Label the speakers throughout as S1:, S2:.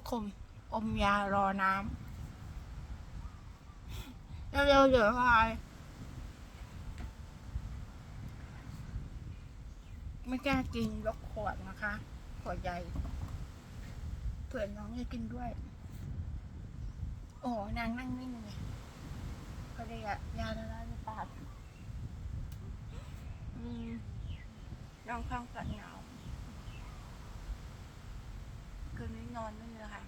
S1: ทุกคนอมยารอน้ำเร็วๆเดี๋ยวพายไม่กล้ากินยกขวดนะคะขวดใหญ่เผื่อน้องจะกินด้วย โอ้นางนั่งนิ่งเลยก็เลยอะยาละลายในปากอืมน้องข้างสัดเหงา นนี้นอนไม่เลยค่ะ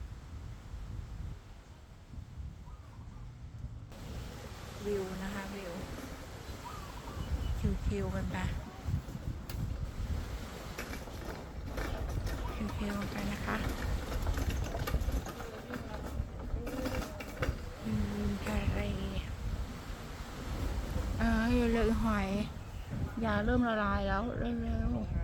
S1: วิวนะคะวิว คิวๆกันไปคิวๆกันนะคะอืมทะเลเอออย่าเลยหอยยาเริ่มละลายแล้ว เร็วๆ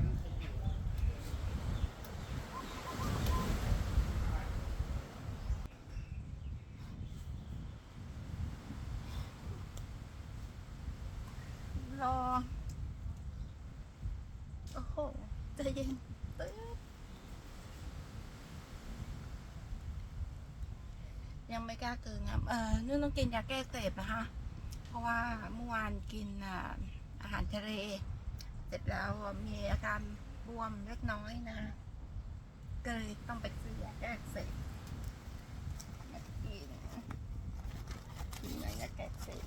S1: รอ โอ้โหใจเย็นตึ๊ดยังไม่กล้าเกินครับเออนื่ต้องกินยาแก้เสพนะคะ เพราะว่าเมื่อวานกินอ่าอาหารทะเล เสร็จแล้วมีอาการบวมเล็กน้อยนะ ก็เลยต้องไปซื้อยาแก้เสพมากินกินยาแก้อักเสพ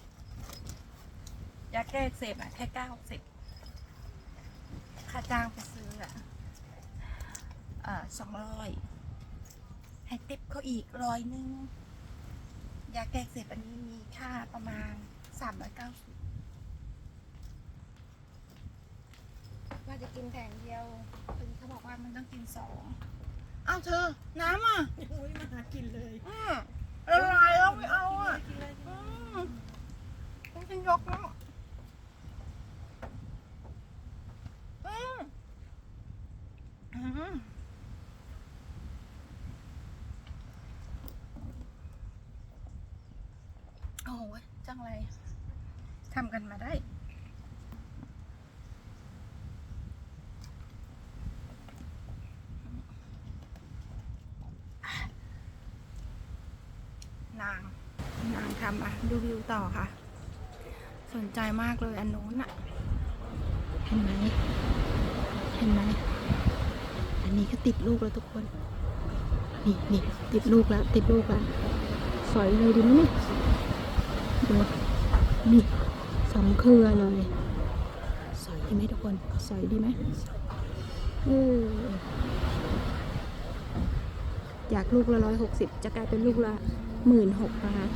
S1: ยาแก้อักเสพอะแค่เก้าสิบค่าจ้างไปซื้ออะเอ่อสองร้อยให้ติปเขาอีกร้อยหนึงยาแก้อักเสพอันนี้มีค่าประมาณสามร้อยเก้าสิบว่าจะกินแผงเดียวคุณเขาบอกว่ามันต้องกินสองอ้าวเธอ น้ำอะ
S2: โอ้ยมาหากินเลย
S1: อืมละลายแล้วไม่เอาอะ
S2: กินเลยกิน
S1: อื
S2: เลย
S1: มต้องกินยกแล้วอืมอืม โอ้ยจังไรทำกันมาได้นาง นางทำอะ ดูวิวต่อค่ะ สนใจมากเลยอันนู้นอะ เห็นไหม เห็นไหม อันนี้ก็ติดลูกแล้วทุกคน นี่นี่ติดลูกแล้ว ติดลูกแล้ว สอยเลยดีไหมเนี่ยดูนี่สองเครือเลย สอยดีไหมทุกคน สอยดีไหมเอออยากลูกละร้อยหกสิบจะกลายเป็นลูกละหมื่นหกนะคะ